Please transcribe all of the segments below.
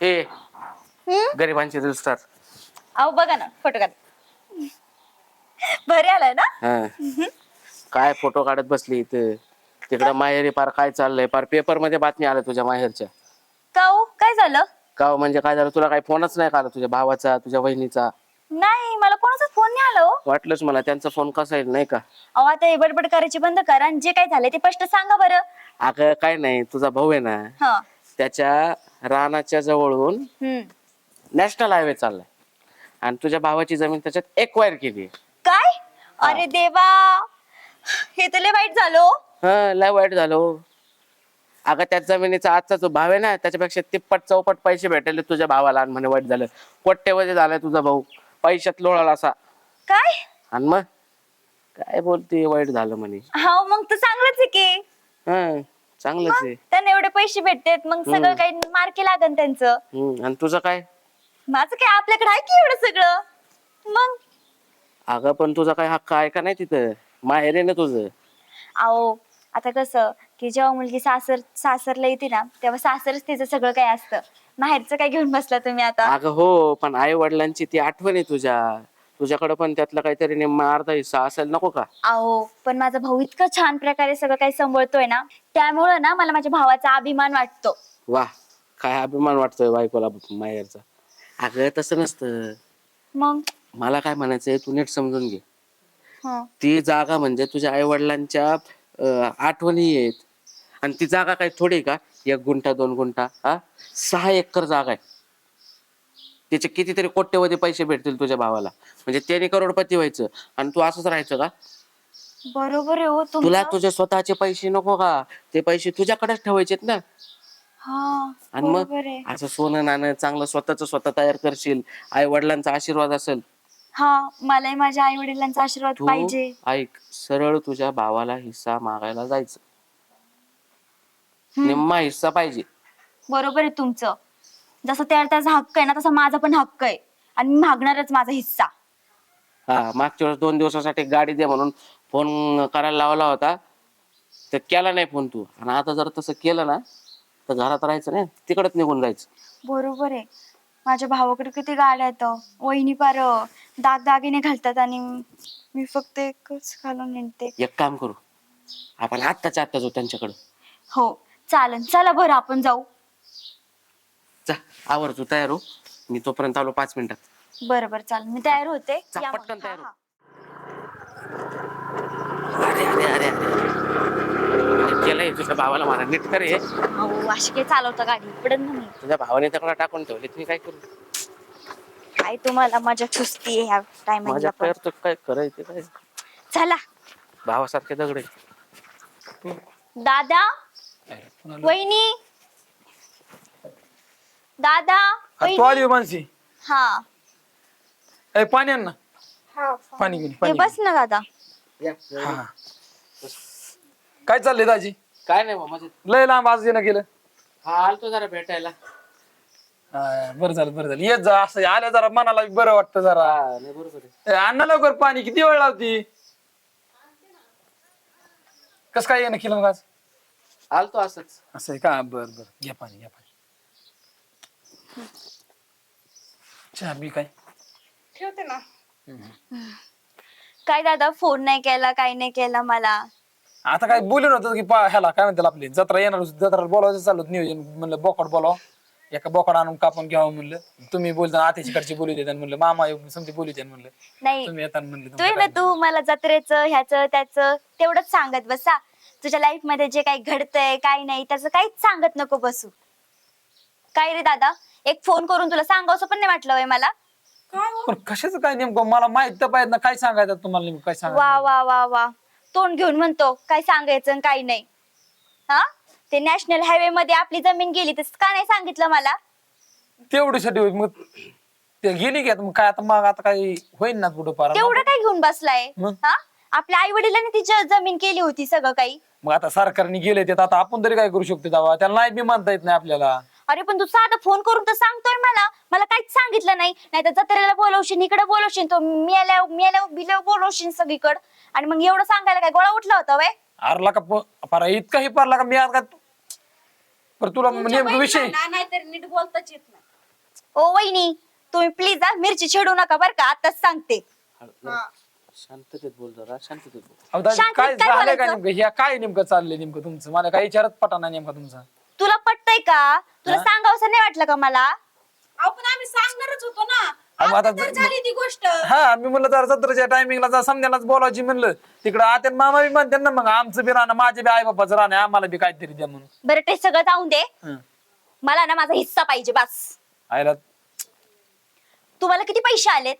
हे हम्म? गरिबांचे reel star अहो बघा ना फोटो काढ. भरी आलाय ना? हा. काय फोटो काढत बसली इथं? तिकडं माहेरी पार काय चाललंय? पार पेपरमध्ये बातमी आल्या तुझ्या माहेरच्या. काऊ काय झालं? का हो, म्हणजे काय झालं? तुला काही फोनच नाही का आला तुझ्या भावाचा तुझ्या बहिणीचा नाही मला कोणाचाच फोन नाही आला हो. वाटलंच मला त्यांचा फोन कसा येईल नाही का? अहो आता हे बडबड करायची बंद करा आणि जे काय झालंय ते स्पष्ट सांगा बरं. अगं काय नाही तुझा भाऊ आहे ना? हा. त्याच्या रानाच्या जवळून नॅशनल हायवे चाललाय. आणि तुझ्या भावाची जमीन त्याच्यात एक्वायर केली काय? अरे देवा. हे तर लय वाईट झालं हो. हा लय वाईट झालं हो. अगं त्या जमिनीचा आजचा जो भाव आहे ना त्याच्यापेक्षा तिप्पट चौपट पैसे भेटले तुझ्या भावाला आणि म्हणे वाईट झालं. कोट्यवधी झालाय तुझा भाऊ. पैशात लोळाला असा. काय? आणि मग? काय बोलते वाईट झालं म्हणे. हा मग तर चांगलंच आहे की. हा. चांगलंच आहे. त्यांना एवढे पैसे भेटतात मग सगळं काही मार्के लागन त्यांचं. हम्म. आणि तुझं काय? माझं काय आपल्याकडे आहे की एवढं सगळं? मग? अगं पण तुझा काय हक्क आहे का नाही तिथं? माहेर आहे ना तुझं. अहो आता कसं की जेव्हा मुलगी सासर सासरला येते ना तेव्हा सासरच तिचं सगळं काय असतं. माहेरचं काय घेऊन बसला तुम्ही आता? अगं हो पण आई वडिलांची ती आठवण आहे तुझ्या. तुझ्याकडे पण त्यातला काहीतरी निम्मा अर्धा हिस्सा असेल नको का? अहो पण माझा भाऊ इतकं छान प्रकारे सगळं काही सांभाळतोय ना त्यामुळं ना मला माझ्या भावाचा अभिमान वाटतो. वा काय अभिमान वाटतोय बायकोला माहेरचा. अगं तसं नसतं. मग? मला काय म्हणायचंय तू नीट समजून घे. हं. ती जागा म्हणजे तुझ्या आई वडिलांच्या आठवणी आहेत. आणि ती जागा काय थोडी आहे का? एक गुंठा दोन गुंठा हा? सहा एकर जागा आहे. त्याचे कितीतरी कोट्यवधी पैसे भेटतील तुझ्या भावाला. म्हणजे त्याने करोडपती व्हायचं. आणि तू असंच राहायचं का? बरोबर आहे हो तुला तुमचं तुझे स्वतःचे पैसे नको का? ते पैसे तुझ्याकडेच ठेवायचेत ना. हा आणि मग बरोबर आहे. असं सोनं नाणं चांगलं स्वतःच स्वतः तयार करशील. आई वडिलांचा आशीर्वाद असेल. हा मलाही माझ्या आई वडिलांचा आशीर्वाद तू पाहिजे. ऐक सरळ तुझ्या भावाला हिस्सा मागायला जायचं. निम्मा हिस्सा पाहिजे. बरोबर आहे तुमचं. जसं त्या त्याचा हक्क आहे ना तसा माझा पण हक्क आहे. आणि मी मागणारच माझा हिस्सा. हा मागच्या वेळेस दोन दिवसासाठी गाडी दे म्हणून फोन करायला लावला होता. तर केला नाही फोन तू. आणि आता जर तसं केलं ना तर घरात राहायचं नाही. तिकडच निघून जायचं. बरोबर आहे. माझ्या भावाकडे किती गाड्या आहेत वहिनी पार दाग दागिने घालतात आणि मी फक्त एकच घालून निघते. एक काम करू. आपण आत्ताच्या आत्ता जाऊ त्यांच्याकडं. हो चालन. चला बरं आपण जाऊ. जा आवर तू तयार हो. मी तोपर्यंत आलो पाच मिनिटात. बरं बरं चालेल मी तयार होते. चा, या मग. पटकन तयार हो. हा, अरे अरे अरे अरे. केलंय तुझ्या भावाला मला. नीट कर. अहो अशी काय चालवता गाडी? पडत नाही. तुझ्या भावाने त्याकडे टाकून ठेवले. तुम्ही काय करू? काय तुम्हाला मजा सुचती ह्या टायमिंगला माझ्या पण. पैर तर काय करायचं काय? चला. भावासारखे दगडे. दादा? वहिनी? दादा तू आली हो मानसी. हा. ए पाणी आण ना. पाणी. घेऊन हे पाणी बस ना दादा. घेऊन. हा काय चाललंय दाजी? काय नाही बाबा लय लांब आज येणं केलं हा आलतो जरा भेटायला. हा, बरं झालं बरं झालं. येत जा असं आल्या जरा मनाला बरं वाटतं जरा. हा नाही बरोबर आहे. ए, आण ना लवकर पाणी किती वेळ लावती? कस काय येणं केलं मग आज? आलतो असंच. असं आहे का? बर बर. घ्या पाणी घ्या पाणी. चहा बी काय? ठेवते ना. काय दादा फोन नाही केला काय नाही केला मला? आता काय बोलून होतं की पा ह्याला काय म्हणतात आपली? जत्रा येणार होती जत्रा बोलावायचं चालू होतं नियोजन. म्हणलं बोकड बोलाव. एका बोकड आणून कापून घ्यावं म्हणलं. तुम्ही बोलता आत्याच्याकडची बोलू देतात म्हणलं. मामा समजे बोलू देतात म्हणलं. नाही तुम्ही येताना म्हणलं तू आहे ना तू मला जत्रेचं ह्याचं त्याचं तेवढंच सांगत बसा. तुझ्या लाईफमध्ये जे काही घडतंय काय नाही त्याचं काहीच सांगत नको बसू. काय रे दादा? एक फोन करून तुला सांगावं पण नाही वाटलं मला? पण कशाचं काय नेमकं? मला माहीत तर पाहिजे ना काय सांगायचं तुम्हाला नेमकं? काय वा सांगायचं? वा वा वा तोंड घेऊन म्हणतो काय सांगायचं आणि काय नाही. हा? ते नॅशनल हायवे मध्ये आपली जमीन गेली तर का नाही सांगितलं मला? तेवढीसाठी होईल मग ते गेली की आता मग काय आता मग आता काही होईल ना पुढं पार तेवढं काय घेऊन बसलाय? मग? हा? आपल्या आई वडिलांनी तिची जमीन केली होती सगळं काही. मग आता सरकारने गेले ते आता आपण तरी काय करू शकतो तेव्हा? त्याला नाही बी मानता येत नाही आपल्याला. अरे पण तू साधा फोन करून तर सांगतोय मला. मला काहीच सांगितलं नाही. नाही तर जत्रेला बोलवशील इकडे बोलवशील तो मियाल्या मियाल्या बिल्या बोलवशील सगळीकडे. आणि मग एवढं सांगायला काय गोळा उठला होता वय? आरला का प- पारा इतका ही पारला का मी आज का पर तुला नेमकं विषय ना नाहीतर नीट बोलताच येत नाही. ओ वहिनी तुम्ही प्लीज मिरची छेडू नका बर का आताच सांगते. शांततेत बोल जरा शांततेत बोल. अहो, दाजी, शांत काय काय झालंय का बोलायचं? नेमकं? ह्या काय नेमकं चाललंय नेमकं तुमचं? मला काही विचारत पटा नाही नेमका तुमचा. तुला पटतय का? तुला हा? सांगावं नाही वाटलं का मला? अहो पण आम्ही सांगणारच होतो ना. अहो, आता आता तर झाली ती गोष्ट. हा मी म्हणलं जरा सत्राच्या टायमिंगला जरा समजायलाच बोलायची म्हणलं. तिकडं आत्या मामा बी म्हणते ना मग आमचं बी राहणं माझे बी आई बापाचं राहणं आम्हाला बी काहीतरी द्या म्हणून. बरं ते सगळं जाऊन दे. हं. मला ना माझा हिस्सा पाहिजे बस. आईला तुम्हाला किती पैसे आलेत?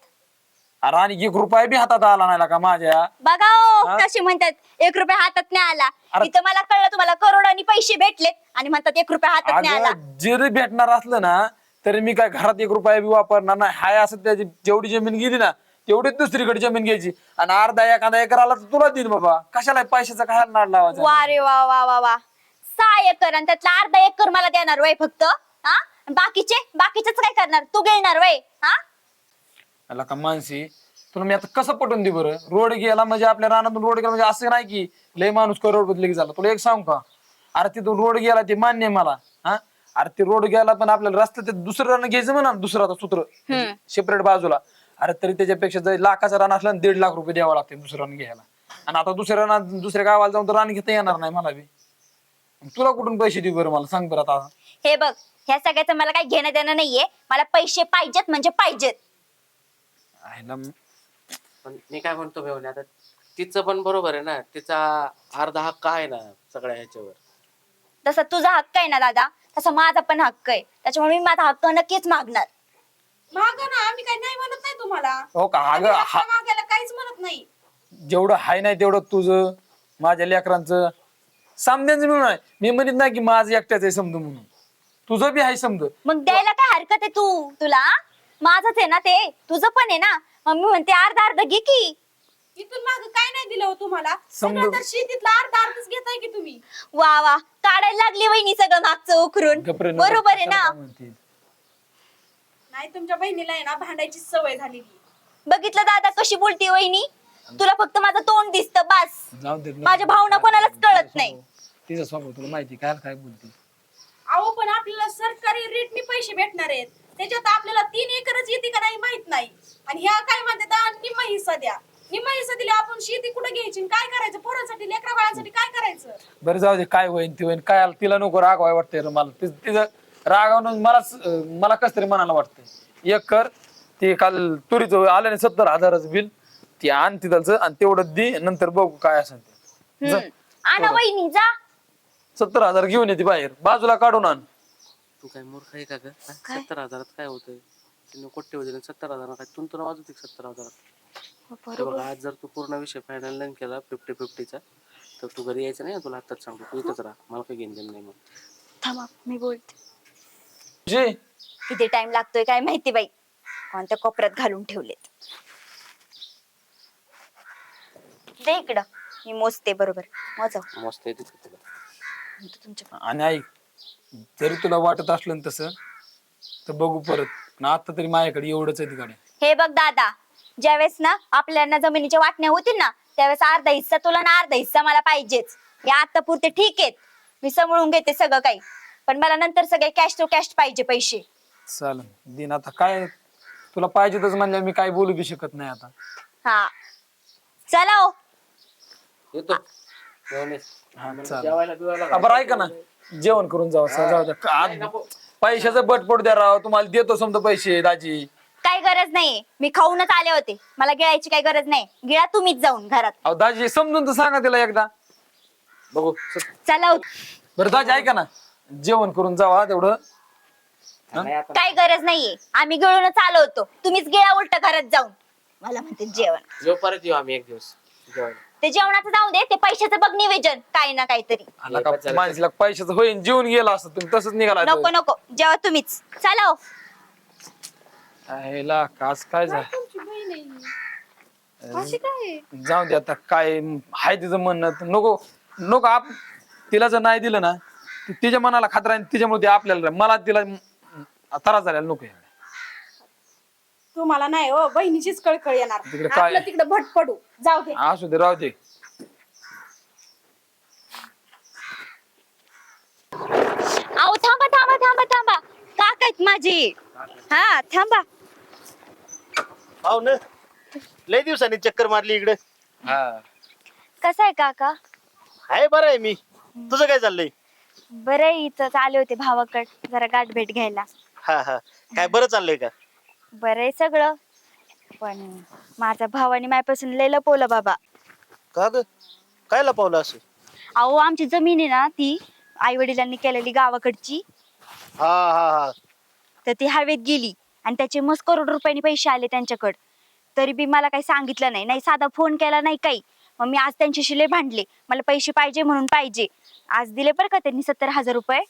अरे आणि एक रुपया बी हातात आला नाही का माझ्या? बघा ओ, हा? कसे म्हणतात एक रुपया हातात नाही आला. अरे- इथं मला कळलं तुम्हाला करोडांनी पैसे भेटलेत. आणि म्हणतात एक रुपया हातात नाही आला. अगं जरी भेटणार असलं ना तरी मी काय घरात एक रुपया बी वापरणार नाही. हाय असं त्याची जेवढी जमीन गेली ना तेवढीच दुसरीकडे जमीन घ्यायची. आणि अर्धा एखादा एकर आला तर तुला देईन बाबा. कशाला पैशाचा काय नाड लावायचा? वा रे वा वा वा वा. सहा एकर आणि त्यातला अर्धा एकर मला देणार वय फक्त हा? आणि बाकीचे बाकीचेच काय करणार? तू घेणार वय. आला का मानसी तुला मी आता कसं पटवून दे बरं? रोड गेला म्हणजे आपल्या रानातून रोड गेला म्हणजे असं नाही की लय माणूस करोड बदली झाला. तुला एक सांग का? अरे तिथून रोड गेला ते मान्य आहे मला हा? अरे ते रोड गेला पण आपल्याला रस्ता ते दुसरं रान घ्यायचं म्हणा दुसरं आता सूत्र सेपरेट बाजूला. अरे तरी त्याच्यापेक्षा जर लाखाचा रान असला ना दीड लाख रुपये द्यावा लागते दुसरं रान घ्यायला. आणि आता दुसऱ्या रानात दुसऱ्या गावाला जाऊन तर रान घेता येणार नाही मला बी. तुला कुठून पैसे देऊ बरं मला? सांग बरं आता. हे बघ ह्या सगळ्याचं मला काही घेणं देणं नाहीये. मला पैसे पाहिजेत म्हणजे पाहिजेत. आहे ना. पण मी काय म्हणतो मेवणे आता तिचं पण बरोबर आहे ना. तिचा अर्धा हक्क आहे ना सगळ्या ह्याच्यावर. तसा तुझा हक्क आहे ना दादा? तसा माझा पण हक्क आहे. त्याच्यामुळे मी माझा हक्क नक्कीच मागणार. मागा ना आम्ही काही नाही म्हणत नाही तुम्हाला. हो का? अगं हा मागायला काहीच म्हणत नाही. जेवढं हाय नाही तेवढं तुझं माझ्या लेकरांचं. समजायचं मिळून आहे मी म्हणत नाही की माझं एकट्याच आहे समज म्हणून. तुझं बी आहे समज मग द्यायला काय हरकत आहे तू? तुला माझंच आहे ना ते. तुझं पण आहे ना. मग मी म्हणते अर्धा अर्ध घे की. इथून माग काय नाही दिलं हो तुम्हाला? सगळं तर शेतीतला अर्धा अर्धच घेताय की तुम्ही? वा वा. काढायला लागली वहिनी सगळं मागचं उकरून बरोबर आहे ना. नाही तुमच्या बहिणीला आहे ना भांडायची सवय झालेली. बघितलं दादा कशी बोलते वहिनी? तुला फक्त माझं तोंड दिसतं बस. जाऊ माझ्या भावना कोणालाच कळत नाही. तिचा स्वभाव तुला माहिती काय काय बोलते? अहो पण आपल्याला सरकारी रेटने पैसे भेटणार आहेत. त्याच्यात आपल्याला तीन एकरच येते का नाही माहीत नाही. आणि ह्या काय म्हणतात "आ, निम्मा हिस्सा द्या. निम्मा हिस्सा दिला आपण शेती कुठे घ्यायची आणि काय करायचं? पोरांसाठी लेकरा बाळांसाठी काय करायचं? बरं जाऊ दे काय होईन ते होईन. काय आलं तिला नको रागवाय वाटतंय रे मला. तिचं तिचं रागावून मला मला कस तरी मनाला वाटतंय. एक कर ते काल तुरीचं आलं नाही सत्तर हजाराचं बिल. ते आण तिथलचं आणि तेवढं दे नंतर बघू काय असेल ते. आणा वहिनी जा. सत्तर हजार घेऊन येते बाहेर. बाजूला काढून आण. तू काय मूर्ख आहे का ग? हा? सत्तर हजारात काय होतंय? तिने कोट्य वजन सत्तर हजार काय? तुंतून वाजवते का सत्तर हजारात? हे बघा आज जर तू पूर्ण विषय फायनल नाही केला फिफ्टी फिफ्टीचा तर तू घरी यायचं नाही तुला आत्ताच सांगतो. तू इथंच राहा. मला काही घेणं देणं नाही मग थांबा मी बोलते. जे. किती टाइम लागतोय काय माहिती बाई? कोणत्या कोपऱ्यात घालून ठेवलेत? दे इकडं. मी मोजते बरोबर. मोजव. मस्त येते तुला तुमच्या आणि ऐक जरी तुला वाटत असलं ना तसं तर बघू परत. पण आता तरी माझ्याकडे एवढंच आहे ती गाड्या हे बघ दादा ज्यावेळेस ना आपल्याला जमिनीच्या वाटण्या होतील ना त्यावेळेस अर्धा हिस्सा तुला ना अर्धा हिस्सा मला पाहिजेच. या आता पुरते ठीक आहेत. मी सांभाळून घेते सगळं काही. पण मला नंतर सगळे कॅश टू कॅश पाहिजे पैसे. चालेल. दिन आता काय तुला पाहिजेतच म्हणलं मी काय बोलू बी शकत नाही आता. हा. चला हो. येतो. हा, मला चालेल. जेवायला बिवायला हा, बरं ऐका ना. जेवण करून जाऊ जाऊ द्या का- आज पैशाचं बटपट द्या राव तुम्हाला देतो समजा पैसे दाजी. काही गरज नाही. मी खाऊनच आले होते. मला गिळायची काही गरज नाही. गिळा तुम्हीच जाऊन घरात. अहो दाजी समजून तर सांगा तिला एकदा. बघू. चल. चला हो. बरं दाजी ऐका ना. जेवण करून जावा तेवढं. काही गरज नाहीये. आम्ही गिळूनच आलो होतो. तुम्हीच गिळा उलट घरात जाऊन. मला म्हणते जेवण. जेव परत येऊ आम्ही एक दिवस. जेवायला. ते जेवणाचं जाऊ दे ते पैशाचं बघ निवेदन काय ना काहीतरी आला का माणसाला पैशाचं होईन जेवून गेला असं तुम्ही तसंच निघाला नको नको जेव्हा तुम्हीच चला हो. कास काय झालं तुमची बहीण आहे ही. अशी काय आहे? जाऊ दे आता काय हाय तिचं म्हणणं तर नको नको आप तिला जर नाही दिलं ना तर तिच्या मनाला खात्र आहे तिच्यामुळे ते आपल्याला मला तिला त्रास झालेला नको यायला. तुम्हाला नाही हो बहिणीचीच कळकळ येणार. तिकडे काय? आपलं तिकडे भट पडू. जाऊ दे. असू दे राहू दे. अहो थांबा थांबा थांबा थांबा. काका आहेत माझे. हा थांबा. हो ना लय दिवसांनी चक्कर मारली इकडे. हा. कसं आहे काका? आहे बरं आहे मी. तुझं काय चाललंय? बरं आहे इथं आले होते भावाकड. जरा गाठ भेट घ्यायला. हा हा. काय बरं चाललंय का? बरं आहे सगळं. पण माझ्या भावाने माझ्यापासून लय लपवलं बाबा. का ग? काय लपवलं असं? अहो आमची जमीन आहे ना ती आई वडिलांनी केलेली गावाकडची. हा हा हा. तर ती हवेत गेली आणि त्याचे मस्त करोड रुपयांनी पैसे आले त्यांच्याकडे. तरी बी मला काही सांगितलं नाही. नाही साधा फोन केला नाही काही. मग मी आज त्यांच्याशी लय भांडले. मला पैसे पाहिजे म्हणून पाहिजे. आज दिले बरं का त्यांनी सत्तर हजार रुपये.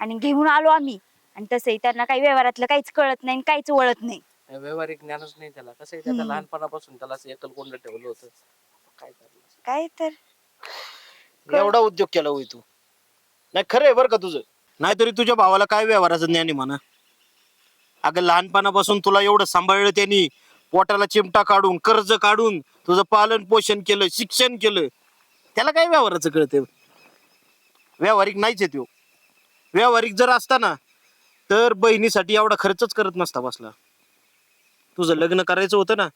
आणि घेऊन आलो आम्ही. आणि तसंही त्यांना काही व्यवहारातलं काहीच कळत नाही आणि काहीच वळत नाही. व्यवहारिक ज्ञानच नाही त्याला. कसं आहे त्याचा लहानपणापासून त्याला असं एकल कोंड ठेवलं होतं. काय करणार? काय तर. एवढा उद्योग केला होय तू. नाही खरं आहे बरं का तुझं. नाहीतरी तुझ्या भावाला काय व्यवहाराचं ज्ञान आहे म्हणा. अगं लहानपणापासून तुला एवढं सांभाळलं त्यांनी. पोटाला चिमटा काढून कर्ज काढून तुझं पालन पोषण केलं शिक्षण केलं. त्याला काय व्यवहाराचं कळतं व्यावहारिक नाहीच आहे तो व्यावहारिक जर असता ना तर बहिणीसाठी एवढा खर्चच करत नसता बसला. तुझं लग्न करायचं होतं ना?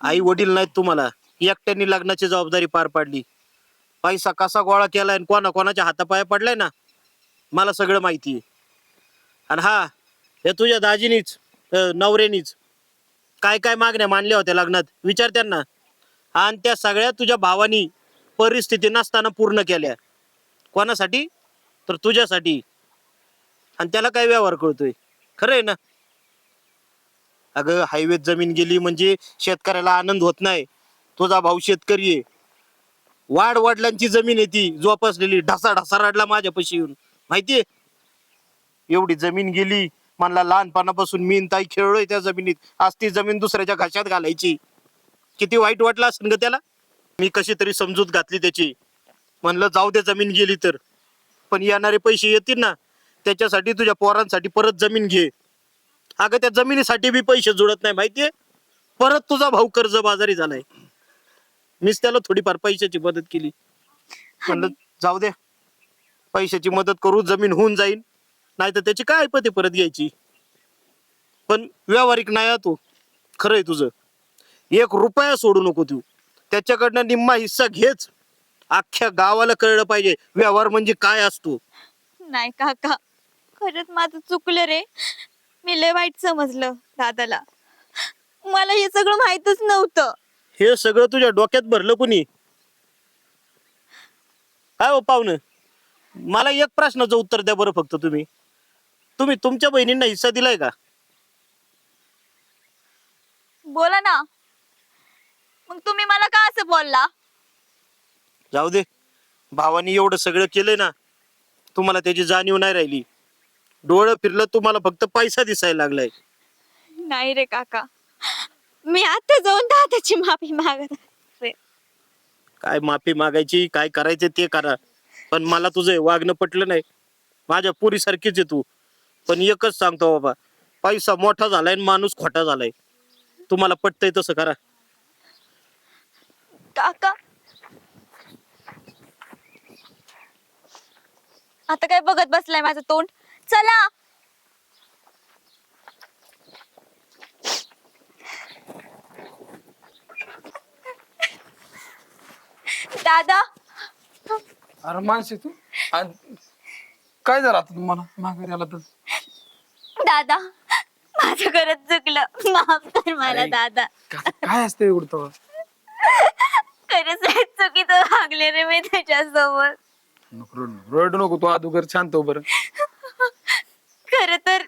आई वडील नाहीत तुम्हाला. एकट्याने लग्नाची जबाबदारी पार पाडली. पैसा कसा गोळा केलाय आणि कोणा कोणाच्या हातापाया पडलाय ना? मला सगळं माहिती आहे आणि हा हे तुझ्या दाजीनीच नवऱ्यानीच. काय काय मागण्या मानल्या होत्या लग्नात? विचार त्यांना. आणि त्या सगळ्या तुझ्या भावानी परिस्थिती नसताना पूर्ण केल्या. कोणासाठी? तर तुझ्यासाठी. आणि त्याला काय व्यवहार कळतोय? खरं आहे ना? अगं हायवेत जमीन गेली म्हणजे शेतकऱ्याला आनंद होत नाही. तुझा भाऊ शेतकरी आहे. वाड वडिलांची जमीन आहे ती जोपासलेली ढसा ढसा रडला माझ्यापाशी येऊन. माहितीये? एवढी जमीन गेली म्हणला लहानपणापासून मी ताई खेळलोय त्या जमिनीत. आज ती जमीन दुसऱ्याच्या घशात घालायची. किती वाईट वाटलं असेल ग त्याला? मी कशी तरी समजूत घातली त्याची. म्हणलं जाऊ दे जमीन गेली तर. पण येणारे पैसे येतील ना? त्याच्यासाठी तुझ्या पोरांसाठी परत जमीन घे. अगं त्या जमिनीसाठी बी पैसे जुळत नाही माहितीये? परत तुझा भाऊ कर्ज बाजारी झालाय. मीच त्याला थोडीफार पैशाची मदत केली. म्हणलं जाऊ दे. पैशाची मदत करू जमीन होऊन जाईल नाही तर त्याची काय आहे परत घ्यायची? पण व्यावहारिक नाही तू. खरं आहे तुझं. एक रुपया सोडू नको तू. त्याच्याकडनं निम्मा हिस्सा घेच. अख्ख्या गावाला कळलं पाहिजे व्यवहार म्हणजे काय असतो. नाही काका. खरंच माझं चुकलं रे. मी लय वाईट समजलं दादाला. मला हे सगळं माहितच नव्हतं. हे सगळं तुझ्या डोक्यात भरलं कुणी? काय हो पाहुणं? मला एक प्रश्नाचं उत्तर द्या बरं फक्त तुम्ही. तुम्ही तुमच्या बहिणींना हिस्सा दिलाय का? बोला ना. मग तुम्ही मला का असं बोलला? जाऊ दे. भावानी एवढं सगळं केलंय ना तुम्हाला त्याची जाणीव नाही राहिली. डोळं फिरलं तुम्हाला फक्त पैसा दिसायला लागलाय. नाही रे काका. मी आता जाऊन दादाची माफी मागत. काय माफी मागायची काय करायचं ते करा. पण मला तुझं हे वागणं पटलं नाही. माझ्या पुरी सारखीच आहे तू. पण एकच सांगतो बाबा पैसा मोठा झालाय आणि माणूस खोटा झालाय. तुम्हाला पटतंय तसं करा. काका. आता काय बघत बसलाय माझं तोंड? चला. दादा. अरे मानसी तू. काय झालं आता तुम्हाला? माघारी आला तर? दादा माझं खरंच चुकलं. माफ कर मला अरे. दादा. का- काय असतं एवढं तेव्हा? खरंच लय चुकीचं वागले रे मी त्याच्यासोबत नको रडू रडू नको. तू अगोदर शांत हो बरं खर तर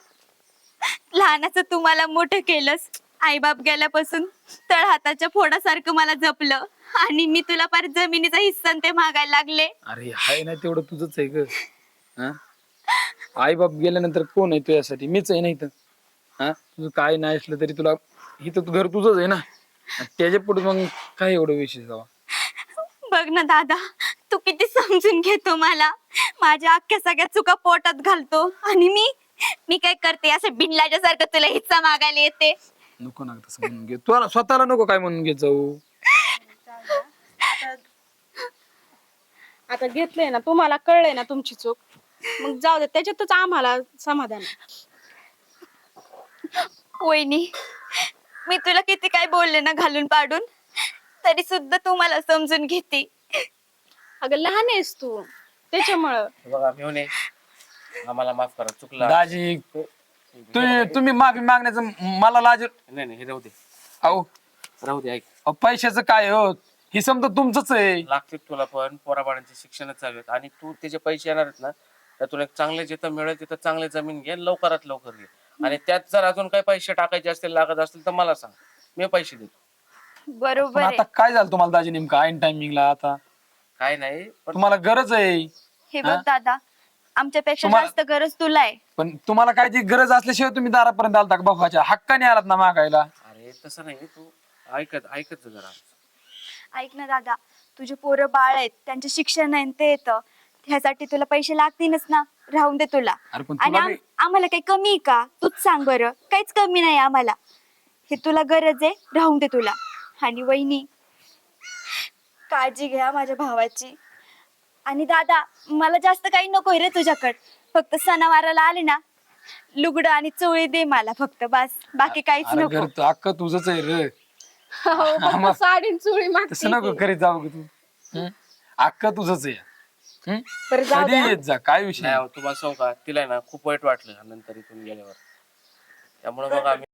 लहानाचं तू मला मोठं केलंस. आईबाप गेल्यापासून तळ हाताच्या फोडासारखं मला जपलं. आणि मी तुला फार जमिनीचा हिस्सा न ते मागायला लागले. अरे हाय नाही तेवढं तुझंच आहे ग. आई बाप गेल्यानंतर कोण आहे तुझ्यासाठी? मीच आहे नाही तर हा? तुझं काय नाही असलं तरी तुला इथं घर तुझंच आहे ना? आणि त्याच्या पुढे मग काय एवढं विशेष जावा बघ ना दादा तू किती समजून घेतो मला. माझ्या अख्ख्या सगळ्या चुका पोटात घालतो. आणि मी मी काय करते असं बिनलाच्या सारखं तुला हिस्सा मागायला येते? नको ना तसं म्हणून घे. तुला स्वतःला नको काय म्हणून घेत जाऊ. आता घेतलंय ना तुम्हाला कळलंय ना तुमची चूक? मग जाऊ दे त्याच्यातच आम्हाला समाधान आहे. वहिनी मी तुला किती काय बोलले ना घालून पाडून तरी सुद्धा तू मला समजून घेते. अगं लहान आहेस तू. त्याच्यामुळं. हे बघा मेवणे आम्हाला माफ करा चुकला. दाजी तुम्ही तुम्ही माफी मागण्याचं मला लाज नाही नाही हे राहू दे. अहो. राहू दे ऐक. अहो, पैशाचं काय हो? हे समजा तुमचंच आहे. लागते तुला पण पोराबाळांचे शिक्षणच चालू आहेत. आणि तू त्याचे पैसे येणार आहेत ना तर तुला एक चांगले जिथं मिळेल तिथं चांगले जमीन घे लवकरात लवकर घे. आणि त्यात जर अजून काही पैसे टाकायचे असतील लागत असतील तर मला सांग. मी पैसे देतो. पण बरोबर आता काय झालं तुम्हाला दाजी नेमकं? ऐन टायमिंगला आता. काय नाही पण तुम्हाला गरज आहे. हे बघ? दादा आमच्यापेक्षा तुम्हाला- जास्त गरज तुला आहे पण तुम्हाला काय ती गरज असल्याशिवाय तुम्ही दारापर्यंत आलता का भावाच्या हक्काने आलात ना मागायला. अरे तसं नाही तू. ऐकत ऐकत जा जरा. ऐक ना दादा तुझे पोरं बाळ आहेत त्यांचे शिक्षण आहे ते येतं. ह्यासाठी तुला पैसे लागतीलच ना. राहून दे तुला. अरे पण आणि तुला आम- बी- आम्हाला काही कमी आहे का? तूच सांग बरं. काहीच कमी नाही आम्हाला. हे तुला गरज आहे राहून दे तुला. आणि वहिनी काळजी घ्या माझ्या भावाची. आणि दादा मला जास्त काही नको रे तुझ्याकडे. फक्त सणावाराला आले ना लुगडं आणि चोळी दे मला फक्त बस. बाकी काहीच अरे नको. घर तर हक्क तुझंच आहे रे. हो, फक्त साडी आणि चुळी तसं मागते नको करीत जाऊ का तू. हं? हक्क तुझंच आहे. हं? बरं जाऊ कधी द्या. येत जा काय विषय? नाही अहो, तुम्हाला सांगू का? तिला आहे ना खूप वाईट वाटलं नंतर इथून गेल्यावर. त्यामुळे मग आम्ही